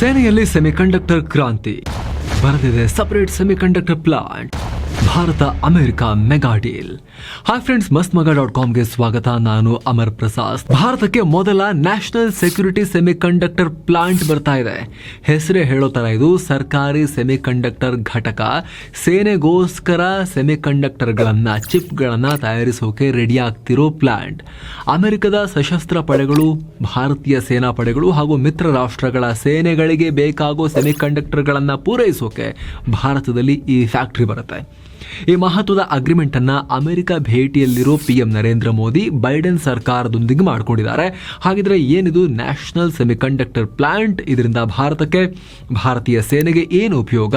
ಸೇನೆಯಲ್ಲಿ ಸೆಮಿಕಂಡಕ್ಟರ್ ಕ್ರಾಂತಿ. ಬರೆದಿದೆ separate semiconductor plant Bharat America mega deal hi friends ಮಸ್ತ್ ಮಗ ಡಾಟ್ ಕಾಮ್ಗೆ ಸ್ವಾಗತ. ನಾನು ಅಮರ್ ಪ್ರಸಾದ್. ಭಾರತಕ್ಕೆ ಮೊದಲ ನ್ಯಾಷನಲ್ ಸೆಕ್ಯೂರಿಟಿ ಸೆಮಿಕಂಡಕ್ಟರ್ ಪ್ಲಾಂಟ್ ಬರ್ತಾ ಇದೆ. ಹೆಸರೇ ಹೇಳೋ ತರ ಇದು ಸರ್ಕಾರಿ ಸೆಮಿಕಂಡಕ್ಟರ್ ಘಟಕ. ಸೇನೆಗೋಸ್ಕರ ಸೆಮಿಕಂಡಕ್ಟರ್ಗಳನ್ನ ಚಿಪ್ಗಳನ್ನು ತಯಾರಿಸೋಕೆ ರೆಡಿ ಆಗ್ತಿರೋ ಪ್ಲಾಂಟ್ ಅಮೆರಿಕದ ಸಶಸ್ತ್ರ ಪಡೆಗಳು, ಭಾರತೀಯ ಸೇನಾ ಪಡೆಗಳು ಹಾಗೂ ಮಿತ್ರ ರಾಷ್ಟ್ರಗಳ ಸೇನೆಗಳಿಗೆ ಬೇಕಾಗೋ ಸೆಮಿಕಂಡಕ್ಟರ್ಗಳನ್ನ ಪೂರೈಸೋಕೆ ಭಾರತದಲ್ಲಿ ಈ ಫ್ಯಾಕ್ಟರಿ ಬರುತ್ತೆ. ಈ ಮಹತ್ವದ ಅಗ್ರಿಮೆಂಟ್ ಅನ್ನ ಅಮೆರಿಕ ಭೇಟಿಯಲ್ಲಿರೋ ಪಿಎಂ ನರೇಂದ್ರ ಮೋದಿ ಬೈಡೆನ್ ಸರ್ಕಾರದೊಂದಿಗೆ ಮಾಡಿಕೊಂಡಿದ್ದಾರೆ. ಹಾಗಿದ್ರೆ ಏನಿದು ನ್ಯಾಷನಲ್ ಸೆಮಿಕಂಡಕ್ಟರ್ ಪ್ಲಾಂಟ್ ಇದರಿಂದ ಭಾರತಕ್ಕೆ, ಭಾರತೀಯ ಸೇನೆಗೆ ಏನು ಉಪಯೋಗ?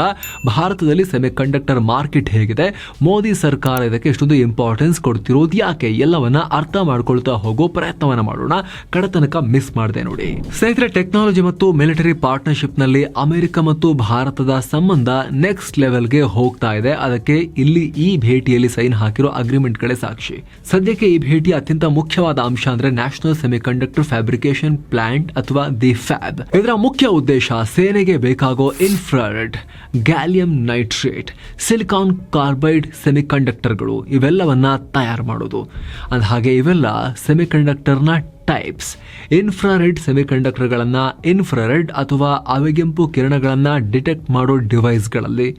ಭಾರತದಲ್ಲಿ ಸೆಮಿಕಂಡಕ್ಟರ್ ಮಾರ್ಕೆಟ್ ಹೇಗಿದೆ? ಮೋದಿ ಸರ್ಕಾರ ಇದಕ್ಕೆ ಎಷ್ಟೊಂದು ಇಂಪಾರ್ಟೆನ್ಸ್ ಕೊಡ್ತಿರೋದು ಯಾಕೆ? ಎಲ್ಲವನ್ನ ಅರ್ಥ ಮಾಡ್ಕೊಳ್ತಾ ಹೋಗೋ ಪ್ರಯತ್ನವನ್ನ ಮಾಡೋಣ. ಕಡತನಕ ಮಿಸ್ ಮಾಡಿದೆ ನೋಡಿ. ಸ್ನೇಹಿತರೆ ಟೆಕ್ನಾಲಜಿ ಮತ್ತು ಮಿಲಿಟರಿ ಪಾರ್ಟ್ನರ್ಶಿಪ್ನಲ್ಲಿ ಅಮೆರಿಕ ಮತ್ತು ಭಾರತದ ಸಂಬಂಧ ನೆಕ್ಸ್ಟ್ ಲೆವೆಲ್ಗೆ ಹೋಗ್ತಾ ಇದೆ. ಅದಕ್ಕೆ ಇಲ್ಲಿ ಈ ಭೇಟಿಯಲ್ಲಿ ಸೈನ್ ಹಾಕಿರೋ ಅಗ್ರಿಮೆಂಟ್ಗಳೇ ಸಾಕ್ಷಿ. ಸದ್ಯಕ್ಕೆ ಈ ಭೇಟಿ ಅತ್ಯಂತ ಮುಖ್ಯವಾದ ಅಂಶ ಅಂದ್ರೆ ನ್ಯಾಷನಲ್ ಸೆಮಿಕಂಡಕ್ಟರ್ ಫ್ಯಾಬ್ರಿಕೇಶನ್ ಪ್ಲಾಂಟ್ ಅಥವಾ ದಿ ಫ್ಯಾಬ್. ಇದರ ಮುಖ್ಯ ಉದ್ದೇಶ ಸೇನೆಗೆ ಬೇಕಾಗೋ infrared, gallium nitrate, silicon carbide ಸೆಮಿಕಂಡಕ್ಟರ್ಗಳು ಇವೆಲ್ಲವನ್ನ ತಯಾರು ಮಾಡೋದು. ಅಂದ ಹಾಗೆ ಇವೆಲ್ಲ ಸೆಮಿಕಂಡಕ್ಟರ್ನ ಟೈಪ್ಸ್ ಇನ್ಫ್ರಾರೆಡ್ ಸೆಮಿಕಂಡಕ್ಟರ್ಗಳನ್ನು ಇನ್ಫ್ರಾರೆಡ್ ಅಥವಾ ಅವಗೆಂಪು ಕಿರಣಗಳನ್ನು ಡಿಟೆಕ್ಟ್ ಮಾಡೋ ಡಿವೈಸ್ಗಳಲ್ಲಿ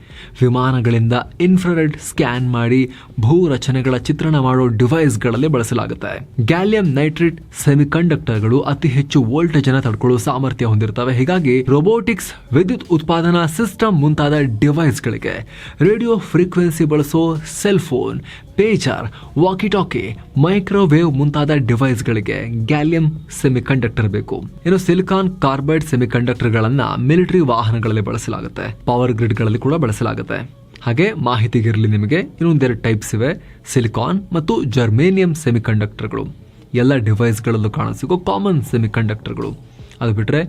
ವಿಮಾನಗಳಿಂದ ಇನ್ಫ್ರಾರೆಡ್ ಸ್ಕ್ಯಾನ್ ಮಾಡಿ ಭೂ ರಚನೆಗಳ ಚಿತ್ರಣ ಮಾಡೋ ಡಿವೈಸ್ಗಳಲ್ಲಿ ಬಳಸಲಾಗುತ್ತೆ. ಗ್ಯಾಲಿಯಂ ನೈಟ್ರೇಟ್ ಸೆಮಿಕಂಡಕ್ಟರ್ಗಳು ಅತಿ ಹೆಚ್ಚು ವೋಲ್ಟೇಜ್ ಅನ್ನು ತಡ್ಕೊಳ್ಳೋ ಸಾಮರ್ಥ್ಯ ಹೊಂದಿರ್ತವೆ. ಹೀಗಾಗಿ ರೋಬೋಟಿಕ್ಸ್ ವಿದ್ಯುತ್ ಉತ್ಪಾದನಾ ಸಿಸ್ಟಮ್ ಮುಂತಾದ ಡಿವೈಸ್ಗಳಿಗೆ ರೇಡಿಯೋ ಫ್ರೀಕ್ವೆನ್ಸಿ ಬಳಸೋ cell phone pager walkie talkie microwave ಮುಂತಾದ ಡಿವೈಸ್ಗಳಿಗೆ ಗ್ಯಾಲಿಯಂ ಸೆಮಿಕಂಡಕ್ಟರ್ ಬೇಕು. ಇನ್ನು ಸಿಲಿಕಾನ್ ಕಾರ್ಬೈಡ್ ಸೆಮಿಕಂಡಕ್ಟರ್ಗಳನ್ನ ಮಿಲಿಟರಿ ವಾಹನಗಳಲ್ಲಿ ಬಳಸಲಾಗುತ್ತೆ. ಪವರ್ ಗ್ರಿಡ್ಗಳಲ್ಲಿ ಕೂಡ ಬಳಸಲಾಗುತ್ತೆ. ಹಾಗೆ ಮಾಹಿತಿಗಿರಲಿ ನಿಮಗೆ, ಇನ್ನೊಂದೆರಡು ಟೈಪ್ಸ್ ಇವೆ. ಸಿಲಿಕಾನ್ ಮತ್ತು ಜರ್ಮೇನಿಯಂ ಸೆಮಿಕಂಡಕ್ಟರ್ಗಳು. ಎಲ್ಲ ಡಿವೈಸ್ಗಳಲ್ಲೂ ಕಾಣಸಿಗೋ ಕಾಮನ್ ಸೆಮಿಕಂಡಕ್ಟರ್ಗಳು. ಅದು ಬಿಟ್ಟರೆ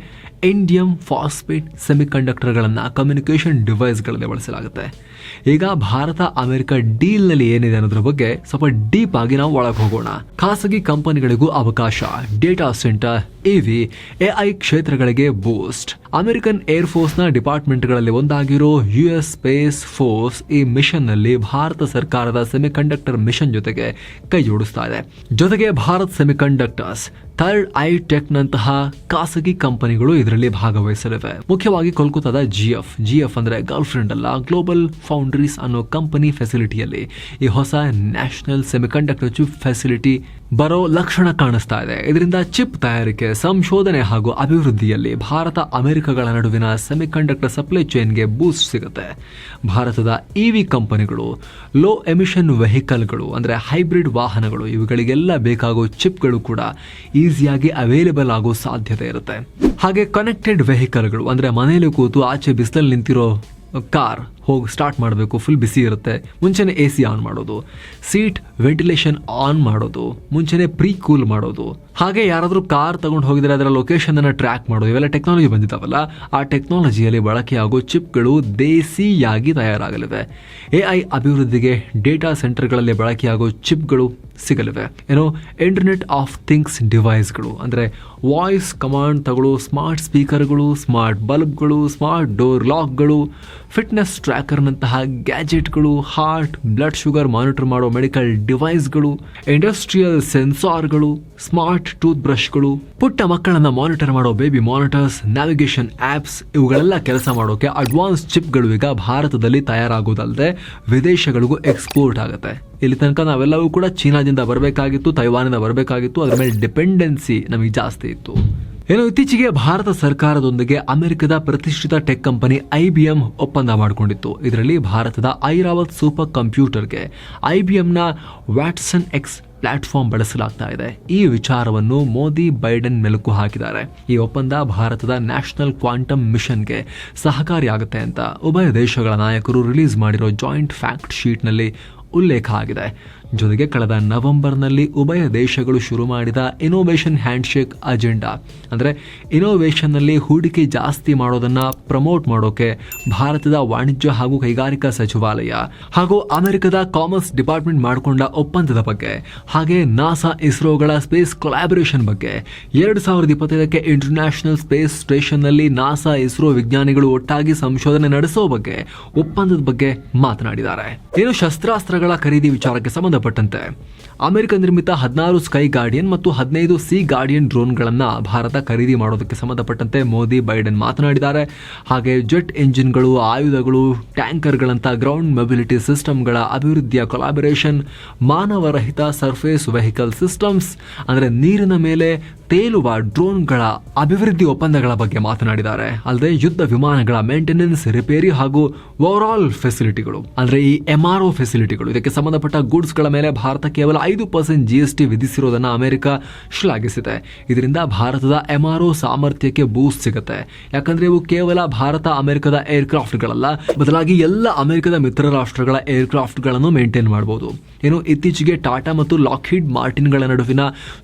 ಇಂಡಿಯಂ ಫಾಸ್ಫೇಟ್ ಸೆಮಿಕಂಡಕ್ಟರ್ಗಳನ್ನು ಕಮ್ಯುನಿಕೇಷನ್ ಡಿವೈಸ್ಗಳಲ್ಲಿ ಬಳಸಲಾಗುತ್ತೆ. ಈಗ ಭಾರತ, ಅಮೆರಿಕ ಡೀಲ್ನಲ್ಲಿ ಏನಿದೆ ಅನ್ನೋದ್ರ ಬಗ್ಗೆ ಸ್ವಲ್ಪ ಡೀಪ್ ಆಗಿ ನಾವು ಒಳಗೆ ಹೋಗೋಣ. ಖಾಸಗಿ ಕಂಪನಿಗಳಿಗೂ ಅವಕಾಶ ಡೇಟಾ ಸೆಂಟರ್ ಇವಿ ಎಐ ಕ್ಷೇತ್ರಗಳಿಗೆ ಬೂಸ್ಟ್ ಅಮೆರಿಕನ್ ಏರ್ ಫೋರ್ಸ್ನ ಡಿಪಾರ್ಟ್ಮೆಂಟ್ಗಳಲ್ಲಿ ಒಂದಾಗಿರೋ ಯು ಎಸ್ ಸ್ಪೇಸ್ ಫೋರ್ಸ್ ಈ ಮಿಷನ್ನಲ್ಲಿ ಭಾರತ ಸರ್ಕಾರದ ಸೆಮಿಕಂಡಕ್ಟರ್ ಮಿಷನ್ ಜೊತೆಗೆ ಕೈ ಜೋಡಿಸ್ತಾ ಇದೆ. ಜೊತೆಗೆ Bharat semiconductors, third I tech ನಂತಹ ಖಾಸಗಿ ಕಂಪನಿಗಳು ಇದರಲ್ಲಿ ಭಾಗವಹಿಸಲಿವೆ. ಮುಖ್ಯವಾಗಿ ಕೋಲ್ಕತ್ತಾದ ಜಿಎಫ್. ಜಿಎಫ್ ಅಂದ್ರೆ ಗರ್ಲ್ ಫ್ರೆಂಡ್ ಅಲ್ಲ, ಗ್ಲೋಬಲ್ ಫೌಂಡ್ರೀಸ್ ಅನ್ನೋ ಕಂಪನಿ ಫೆಸಿಲಿಟಿಯಲ್ಲಿ ಈ ಹೊಸ ನ್ಯಾಷನಲ್ ಸೆಮಿಕಂಡಕ್ಟರ್ ಚಿಪ್ ಫೆಸಿಲಿಟಿ ಬರೋ ಲಕ್ಷಣ ಕಾಣಿಸ್ತಾ ಇದೆ. ಇದರಿಂದ ಚಿಪ್ ತಯಾರಿಕೆ, ಸಂಶೋಧನೆ ಹಾಗೂ ಅಭಿವೃದ್ಧಿಯಲ್ಲಿ ಭಾರತ, ಅಮೆರಿಕಗಳ ನಡುವಿನ ಸೆಮಿಕಂಡಕ್ಟರ್ ಸಪ್ಲೈ ಚೈನ್ಗೆ ಬೂಸ್ಟ್ ಸಿಗುತ್ತೆ. ಭಾರತದ ಇವಿ ಕಂಪನಿಗಳು ಲೋ ಎಮಿಷನ್ ವೆಹಿಕಲ್ಗಳು ಅಂದರೆ ಹೈಬ್ರಿಡ್ ವಾಹನಗಳು, ಇವುಗಳಿಗೆಲ್ಲ ಬೇಕಾಗೋ ಚಿಪ್ಗಳು ಕೂಡ ಈಸಿಯಾಗಿ ಅವೈಲೇಬಲ್ ಆಗೋ ಸಾಧ್ಯತೆ ಇರುತ್ತೆ. ಹಾಗೆ ಕನೆಕ್ಟೆಡ್ ವೆಹಿಕಲ್ಗಳು ಅಂದರೆ ಮನೆಯಲ್ಲಿ ಕೂತು ಆಚೆ ಬಿಸಿಲಲ್ಲಿ ನಿಂತಿರೋ ಕಾರ್ ಹೋಗಿ ಸ್ಟಾರ್ಟ್ ಮಾಡಬೇಕು ಫುಲ್ ಬಿಸಿ ಇರುತ್ತೆ. ಮುಂಚೆನೆ ಎ ಸಿ ಆನ್ ಮಾಡೋದು. ಸೀಟ್ ವೆಂಟಿಲೇಷನ್ ಆನ್ ಮಾಡೋದು. ಮುಂಚೆನೆ ಪ್ರೀ ಕೂಲ್ ಮಾಡೋದು. ಹಾಗೆ ಯಾರಾದರೂ ಕಾರ್ ತಗೊಂಡು ಹೋಗಿದ್ರೆ ಅದರ ಲೊಕೇಶನ್ ಅನ್ನು ಟ್ರ್ಯಾಕ್ ಮಾಡೋದು. ಇವೆಲ್ಲ ಟೆಕ್ನಾಲಜಿ ಬಂದಿದ್ದಾವಲ್ಲ, ಆ ಟೆಕ್ನಾಲಜಿಯಲ್ಲಿ ಬಳಕೆಯಾಗೋ ಚಿಪ್ಗಳು ದೇಸಿಯಾಗಿ ತಯಾರಾಗಲಿವೆ. ಎ ಐ ಅಭಿವೃದ್ಧಿಗೆ ಡೇಟಾ ಸೆಂಟರ್ಗಳಲ್ಲಿ ಬಳಕೆಯಾಗೋ ಚಿಪ್ಗಳು ಸಿಗಲಿವೆ. ಏನೋ ಇಂಟರ್ನೆಟ್ ಆಫ್ ಥಿಂಗ್ಸ್ ಡಿವೈಸ್ಗಳು ಅಂದರೆ ವಾಯ್ಸ್ ಕಮಾಂಡ್ ತಗೊಳ್ಳೋ ಸ್ಮಾರ್ಟ್ ಸ್ಪೀಕರ್ಗಳು ಸ್ಮಾರ್ಟ್ ಬಲ್ಬ್ಗಳು ಸ್ಮಾರ್ಟ್ ಡೋರ್ ಲಾಕ್ಗಳು ಫಿಟ್ನೆಸ್ ಟ್ರ್ಯಾಕರ್ನಂತಹ ಗ್ಯಾಜೆಟ್ಗಳು ಹಾರ್ಟ್ ಬ್ಲಡ್ ಶುಗರ್ ಮಾನಿಟರ್ ಮಾಡೋ ಮೆಡಿಕಲ್ ಡಿವೈಸ್ಗಳು ಇಂಡಸ್ಟ್ರಿಯಲ್ ಸೆನ್ಸಾರ್ಗಳು ಸ್ಮಾರ್ಟ್ ಟೂತ್ ಬ್ರಷ್ಗಳು ಪುಟ್ಟ ಮಕ್ಕಳನ್ನು ಮಾನಿಟರ್ ಮಾಡೋ ಬೇಬಿ ಮಾನಿಟರ್ಸ್ ನ್ಯಾವಿಗೇಷನ್ ಆ್ಯಪ್ಸ್ ಇವುಗಳೆಲ್ಲ ಕೆಲಸ ಮಾಡೋಕೆ ಅಡ್ವಾನ್ಸ್ ಚಿಪ್ಗಳು ಈಗ ಭಾರತದಲ್ಲಿ ತಯಾರಾಗೋದಲ್ಲದೆ ವಿದೇಶಗಳಿಗೂ ಎಕ್ಸ್ಪೋರ್ಟ್ ಆಗುತ್ತೆ. ಇಲ್ಲಿ ತನಕ ನಾವೆಲ್ಲವೂ ಕೂಡ ಚೀನಾದಿಂದ ಬರಬೇಕಾಗಿತ್ತು, ತೈವಾನಿಂದ ಬರಬೇಕಾಗಿತ್ತು, ಅದರ ಮೇಲೆ ಡಿಪೆಂಡೆನ್ಸಿ ನಮಗೆ ಜಾಸ್ತಿ ಇತ್ತು. ಏನು ಇತ್ತೀಚೆಗೆ ಭಾರತ ಸರ್ಕಾರದೊಂದಿಗೆ ಅಮೆರಿಕದ ಪ್ರತಿಷ್ಠಿತ ಟೆಕ್ ಕಂಪನಿ ಐಬಿಎಂ ಒಪ್ಪಂದ ಮಾಡಿಕೊಂಡಿತ್ತು. ಇದರಲ್ಲಿ ಭಾರತದ ಐರಾವತ್ ಸೂಪರ್ ಕಂಪ್ಯೂಟರ್ಗೆ ಐ ಬಿ ಎಂನ ವ್ಯಾಟ್ಸನ್ ಎಕ್ಸ್ ಪ್ಲಾಟ್ಫಾರ್ಮ್ ಬಳಸಲಾಗ್ತಾ ಇದೆ. ಈ ವಿಚಾರವನ್ನು ಮೋದಿ, ಬೈಡೆನ್ ಮೆಲುಕು ಹಾಕಿದ್ದಾರೆ. ಈ ಒಪ್ಪಂದ ಭಾರತದ ನ್ಯಾಷನಲ್ ಕ್ವಾಂಟಮ್ ಮಿಷನ್ಗೆ ಸಹಕಾರಿಯಾಗುತ್ತೆ ಅಂತ ಉಭಯ ದೇಶಗಳ ನಾಯಕರು ರಿಲೀಸ್ ಮಾಡಿರೋ ಜಾಯಿಂಟ್ ಫ್ಯಾಕ್ಟ್ ಶೀಟ್ನಲ್ಲಿ ಉಲ್ಲೇಖ ಆಗಿದೆ. ಜೊತೆಗೆ ಕಳೆದ ನವೆಂಬರ್ನಲ್ಲಿ ಉಭಯ ದೇಶಗಳು ಶುರು ಮಾಡಿದ ಇನೋವೇಷನ್ ಹ್ಯಾಂಡ್ಶೇಕ್ ಅಜೆಂಡಾ ಅಂದರೆ ಇನೋವೇಷನ್ನಲ್ಲಿ ಹೂಡಿಕೆ ಜಾಸ್ತಿ ಮಾಡೋದನ್ನ ಪ್ರಮೋಟ್ ಮಾಡೋಕೆ ಭಾರತದ ವಾಣಿಜ್ಯ ಹಾಗೂ ಕೈಗಾರಿಕಾ ಸಚಿವಾಲಯ ಹಾಗೂ ಅಮೆರಿಕದ ಕಾಮರ್ಸ್ ಡಿಪಾರ್ಟ್ಮೆಂಟ್ ಮಾಡಿಕೊಂಡ ಒಪ್ಪಂದದ ಬಗ್ಗೆ, ಹಾಗೆ ನಾಸಾ ಇಸ್ರೋಗಳ ಸ್ಪೇಸ್ ಕೊಲಾಬರೇಷನ್ ಬಗ್ಗೆ. ಎರಡು ಸಾವಿರದ ಇಪ್ಪತ್ತೈದಕ್ಕೆ ಇಂಟರ್ನ್ಯಾಷನಲ್ ಸ್ಪೇಸ್ ಸ್ಟೇಷನ್ನಲ್ಲಿ ನಾಸಾ ಇಸ್ರೋ ವಿಜ್ಞಾನಿಗಳು ಒಟ್ಟಾಗಿ ಸಂಶೋಧನೆ ನಡೆಸೋ ಬಗ್ಗೆ ಒಪ್ಪಂದದ ಬಗ್ಗೆ ಮಾತನಾಡಿದ್ದಾರೆ. ಇನ್ನು ಶಸ್ತ್ರಾಸ್ತ್ರಗಳ ಖರೀದಿ ವಿಚಾರಕ್ಕೆ ಸಂಬಂಧಪಟ್ಟಂತೆ. ಅಮೆರಿಕ ನಿರ್ಮಿತ ಹದಿನಾರು ಸ್ಕೈ ಗಾರ್ಡಿಯನ್ ಮತ್ತು ಹದಿನೈದು ಸಿ ಗಾರ್ಡಿಯನ್ ಡ್ರೋನ್ಗಳನ್ನು ಭಾರತ ಖರೀದಿ ಮಾಡೋದಕ್ಕೆ ಸಂಬಂಧಪಟ್ಟಂತೆ ಮೋದಿ, ಬೈಡನ್ ಮಾತನಾಡಿದ್ದಾರೆ. ಹಾಗೆ ಜೆಟ್ ಎಂಜಿನ್ಗಳು, ಆಯುಧಗಳು, ಟ್ಯಾಂಕರ್ಗಳಂಥ ಗ್ರೌಂಡ್ ಮೊಬಿಲಿಟಿ ಸಿಸ್ಟಮ್ಗಳ ಅಭಿವೃದ್ಧಿಯ ಕೊಲಾಬರೇಷನ್ ಮಾನವರಹಿತ ಸರ್ಫೇಸ್ ವೆಹಿಕಲ್ ಸಿಸ್ಟಮ್ಸ್ ಅಂದರೆ ನೀರಿನ ಮೇಲೆ ತೇಲುವ ಡ್ರೋನ್ಗಳ ಅಭಿವೃದ್ಧಿ ಒಪ್ಪಂದಗಳ ಬಗ್ಗೆ ಮಾತನಾಡಿದ್ದಾರೆ. ಅಲ್ಲದೆ ಯುದ್ಧ ವಿಮಾನಗಳ ಮೇಂಟೆನೆನ್ಸ್ ರಿಪೇರಿ ಹಾಗೂ ಓವರ್ ಆಲ್ ಫೆಸಿಲಿಟಿಗಳು ಅಂದ್ರೆ ಈ ಎಂಆರ್ಒ ಫೆಸಿಲಿಟಿಗಳು ಇದಕ್ಕೆ ಸಂಬಂಧಪಟ್ಟ ಗೂಡ್ಸ್ಗಳ ಮೇಲೆ ಭಾರತ ಕೇವಲ ಐದು ಪರ್ಸೆಂಟ್ ಜಿ ಎಸ್ ಟಿ ವಿಧಿಸಿರುವುದನ್ನು ಅಮೆರಿಕ ಶ್ಲಾಘಿಸಿದೆ. ಇದರಿಂದ ಭಾರತದ ಎಂಆರ್ಒ ಸಾಮರ್ಥ್ಯಕ್ಕೆ ಬೂಸ್ಟ್ ಸಿಗುತ್ತೆ. ಯಾಕಂದ್ರೆ ಇವು ಕೇವಲ ಭಾರತ, ಅಮೆರಿಕದ ಏರ್ಕ್ರಾಫ್ಟ್ಗಳಲ್ಲ ಬದಲಾಗಿ ಎಲ್ಲ ಅಮೆರಿಕದ ಮಿತ್ರ ರಾಷ್ಟ್ರಗಳ ಏರ್ಕ್ರಾಫ್ಟ್ಗಳನ್ನು ಮೇಂಟೈನ್ ಮಾಡಬಹುದು ಏನು ಇತ್ತೀಚೆಗೆ ಟಾಟಾ ಮತ್ತು ಲಾಕ್ಹೀಡ್ ಮಾರ್ಟಿನ್ಗಳ ನಡುವಿನ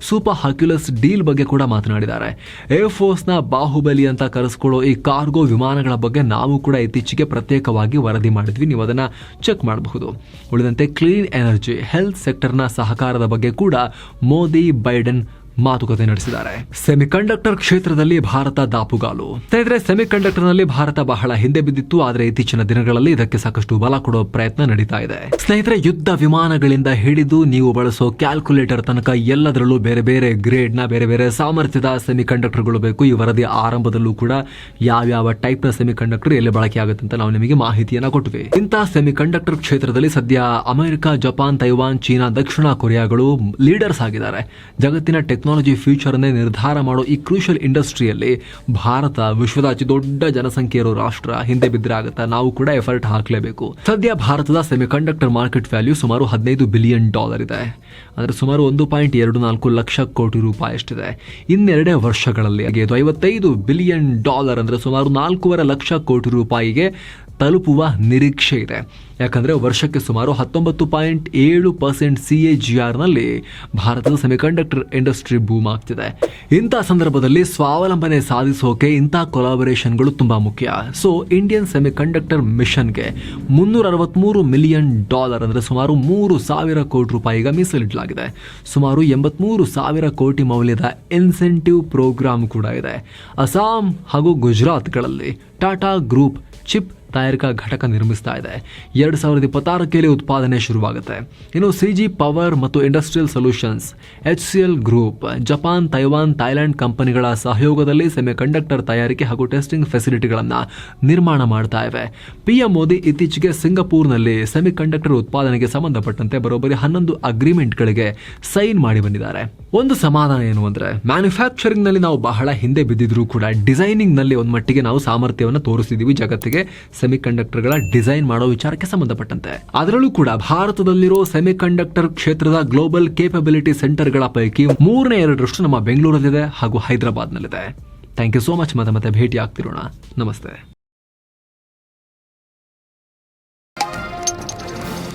ಸೂಪರ್ ಹಕ್ಯುಲಸ್ ಡೀಲ್ ಬಗ್ಗೆ ಕೂಡ ಮಾತನಾಡಿದ್ದಾರೆ. ಏರ್ ಫೋರ್ಸ್ನ ಬಾಹುಬಲಿ ಅಂತ ಕರೆಸ್ಕೊಳ್ಳೋ ಈ ಕಾರ್ಗೋ ವಿಮಾನಗಳ ಬಗ್ಗೆ ನಾವು ಕೂಡ ಇತ್ತೀಚೆಗೆ ಪ್ರತ್ಯೇಕವಾಗಿ ವರದಿ ಮಾಡಿದ್ವಿ. ನೀವು ಅದನ್ನ ಚೆಕ್ ಮಾಡಬಹುದು. ಉಳಿದಂತೆ ಕ್ಲೀನ್ ಎನರ್ಜಿ ಹೆಲ್ತ್ ಸೆಕ್ಟರ್ನ ಸಹಕಾರದ ಬಗ್ಗೆ ಕೂಡ ಮೋದಿ ಬೈಡೆನ್ ಮಾತುಕತೆ ನಡೆಸಿದ್ದಾರೆ. ಸೆಮಿಕಂಡಕ್ಟರ್ ಕ್ಷೇತ್ರದಲ್ಲಿ ಭಾರತ ದಾಪುಗಾಲು. ಸ್ನೇಹಿತರೆ, ಸೆಮಿಕಂಡಕ್ಟರ್ನಲ್ಲಿ ಭಾರತ ಬಹಳ ಹಿಂದೆ ಬಿದ್ದಿತ್ತು, ಆದರೆ ಇತ್ತೀಚಿನ ದಿನಗಳಲ್ಲಿ ಇದಕ್ಕೆ ಸಾಕಷ್ಟು ಬಲ ಕೊಡುವ ಪ್ರಯತ್ನ ನಡೀತಾ ಇದೆ. ಸ್ನೇಹಿತರೆ, ಯುದ್ಧ ವಿಮಾನಗಳಿಂದ ಹಿಡಿದು ನೀವು ಬಳಸೋ ಕ್ಯಾಲ್ಕುಲೇಟರ್ ತನಕ ಎಲ್ಲದರಲ್ಲೂ ಬೇರೆ ಬೇರೆ ಗ್ರೇಡ್ನ ಬೇರೆ ಬೇರೆ ಸಾಮರ್ಥ್ಯದ ಸೆಮಿಕಂಡಕ್ಟರ್ಗಳು ಬೇಕು. ಈ ವರದಿ ಆರಂಭದಲ್ಲೂ ಕೂಡ ಯಾವ್ಯಾವ ಟೈಪ್ನ ಸೆಮಿಕಂಡಕ್ಟರ್ ಎಲ್ಲಿ ಬಳಕೆ ಆಗುತ್ತೆ ಅಂತ ನಾವು ನಿಮಗೆ ಮಾಹಿತಿಯನ್ನ ಕೊಟ್ಟಿವೆ ಇಂತಹ ಸೆಮಿಕಂಡಕ್ಟರ್ ಕ್ಷೇತ್ರದಲ್ಲಿ ಸದ್ಯ ಅಮೆರಿಕ, ಜಪಾನ್, ತೈವಾನ್, ಚೀನಾ, ದಕ್ಷಿಣ ಕೊರಿಯಾಗಳು ಲೀಡರ್ಸ್ ಆಗಿದ್ದಾರೆ. ಜಗತ್ತಿನ ಟೆಕ್ನಾಲಜಿ ಫ್ಯೂಚರ್ ಅನ್ನೇ ನಿರ್ಧಾರ ಮಾಡೋ ಈ ಕ್ರೂಷಿಯಲ್ ಇಂಡಸ್ಟ್ರಿಯಲ್ಲಿ ಭಾರತ ವಿಶ್ವದ ಅತಿ ದೊಡ್ಡ ಜನಸಂಖ್ಯೆ ಇರೋ ರಾಷ್ಟ್ರ ಹಿಂದೆ ಬಿದ್ದರೆ ಆಗುತ್ತಾ ನಾವು ಕೂಡ ಎಫರ್ಟ್ ಹಾಕಲೇಬೇಕು. ಸದ್ಯ ಭಾರತದ ಸೆಮಿಕಂಡಕ್ಟರ್ ಮಾರ್ಕೆಟ್ ವ್ಯಾಲ್ಯೂ ಸುಮಾರು ಹದಿನೈದು ಬಿಲಿಯನ್ ಡಾಲರ್ ಇದೆ. ಅಂದರೆ ಸುಮಾರು ಒಂದು ಪಾಯಿಂಟ್ ಎರಡು ನಾಲ್ಕು ಲಕ್ಷ ಕೋಟಿ ರೂಪಾಯಿ ಅಷ್ಟಿದೆ ಇನ್ನೆರಡೇ ವರ್ಷಗಳಲ್ಲಿ ಇದು ಐವತ್ತೈದು ಬಿಲಿಯನ್ ಡಾಲರ್ ಅಂದರೆ ಸುಮಾರು ನಾಲ್ಕೂವರೆ ಲಕ್ಷ ಕೋಟಿ ರೂಪಾಯಿಗೆ ತಲುಪುವ ನಿರೀಕ್ಷೆ ಇದೆ. ಯಾಕಂದ್ರೆ ವರ್ಷಕ್ಕೆ ಸುಮಾರು ಹತ್ತೊಂಬತ್ತು ಪಾಯಿಂಟ್ ಏಳು ಪರ್ಸೆಂಟ್ ಸಿ ಎ ಜಿ ಆರ್ನಲ್ಲಿ ಭಾರತದ ಸೆಮಿಕಂಡಕ್ಟರ್ ಇಂಡಸ್ಟ್ರಿ ಬೂಮ್ ಆಗ್ತಿದೆ. ಇಂಥ ಸಂದರ್ಭದಲ್ಲಿ ಸ್ವಾವಲಂಬನೆ ಸಾಧಿಸೋಕೆ ಇಂಥ ಕೊಲಾಬರೇಷನ್ಗಳು ತುಂಬ ಮುಖ್ಯ. ಸೊ ಇಂಡಿಯನ್ ಸೆಮಿಕಂಡಕ್ಟರ್ ಮಿಷನ್ಗೆ ಮುನ್ನೂರ ಅರವತ್ಮೂರು ಮಿಲಿಯನ್ ಡಾಲರ್ ಅಂದರೆ ಸುಮಾರು ಮೂರು ಸಾವಿರ ಕೋಟಿ ರೂಪಾಯಿಗ ಮೀಸಲಿಡಲಾಗಿದೆ. ಸುಮಾರು ಎಂಬತ್ಮೂರು ಸಾವಿರ ಕೋಟಿ ಮೌಲ್ಯದ ಇನ್ಸೆಂಟಿವ್ ಪ್ರೋಗ್ರಾಮ್ ಕೂಡ ಇದೆ. ಅಸ್ಸಾಂ ಹಾಗೂ ಗುಜರಾತ್ಗಳಲ್ಲಿ ಟಾಟಾ ಗ್ರೂಪ್ ಚಿಪ್ ತಯಾರಿಕಾ ಘಟಕ ನಿರ್ಮಿಸ್ತಾ ಇದೆ. ಎರಡು ಸಾವಿರದ ಇಪ್ಪತ್ತಾರಕ್ಕೆ ಉತ್ಪಾದನೆ ಶುರುವಾಗುತ್ತೆ. ಇನ್ನು ಸಿ ಜಿ ಪವರ್ ಮತ್ತು industrial solutions, H C L group, Japan, Taiwan Thailand ಕಂಪನಿಗಳ ಸಹಯೋಗದಲ್ಲಿ ಸೆಮಿ ಕಂಡಕ್ಟರ್ ತಯಾರಿಕೆ ಹಾಗೂ ಟೆಸ್ಟಿಂಗ್ ಫೆಸಿಲಿಟಿಗಳನ್ನು ನಿರ್ಮಾಣ ಮಾಡ್ತಾ ಇವೆ. ಪಿಎಂ ಮೋದಿ ಇತ್ತೀಚೆಗೆ ಸಿಂಗಪೂರ್ನಲ್ಲಿ ಸೆಮಿ ಕಂಡಕ್ಟರ್ ಉತ್ಪಾದನೆಗೆ ಸಂಬಂಧಪಟ್ಟಂತೆ ಬರೋಬ್ಬರಿ ಹನ್ನೊಂದು ಅಗ್ರಿಮೆಂಟ್ಗಳಿಗೆ ಸೈನ್ ಮಾಡಿ ಬಂದಿದ್ದಾರೆ. ಒಂದು ಸಮಾಧಾನ ಏನು ಅಂದರೆ ಮ್ಯಾನುಫ್ಯಾಕ್ಚರಿಂಗ್ನಲ್ಲಿ ನಾವು ಬಹಳ ಹಿಂದೆ ಬಿದ್ದಿದ್ರು ಕೂಡ ಡಿಸೈನಿಂಗ್ನಲ್ಲಿ ಒಂದು ಮಟ್ಟಿಗೆ ನಾವು ಸಾಮರ್ಥ್ಯವನ್ನು ತೋರಿಸಿದೀವಿ ಜಗತ್ತಿಗೆ. ಸೆಮಿ ಕಂಡಕ್ಟರ್ಗಳ ಡಿಸೈನ್ ಮಾಡೋ ವಿಚಾರಕ್ಕೆ ಸಂಬಂಧಪಟ್ಟಂತೆ. ಅದರಲ್ಲೂ ಕೂಡ ಭಾರತದಲ್ಲಿರೋ ಸೆಮಿಕಂಡಕ್ಟರ್ ಕ್ಷೇತ್ರದ ಗ್ಲೋಬಲ್ ಕೇಪಬಿಲಿಟಿ ಸೆಂಟರ್ಗಳ ಪೈಕಿ ಮೂರನೇ ಎರಡರಷ್ಟು ನಮ್ಮ ಬೆಂಗಳೂರಲ್ಲಿದೆ ಹಾಗೂ ಹೈದರಾಬಾದ್ನಲ್ಲಿದೆ. ಥ್ಯಾಂಕ್ ಯು ಸೋ ಮಚ್ ಮತ್ತೆ ಮತ್ತೆ ಭೇಟಿ ಆಗ್ತಿರೋಣ ನಮಸ್ತೆ.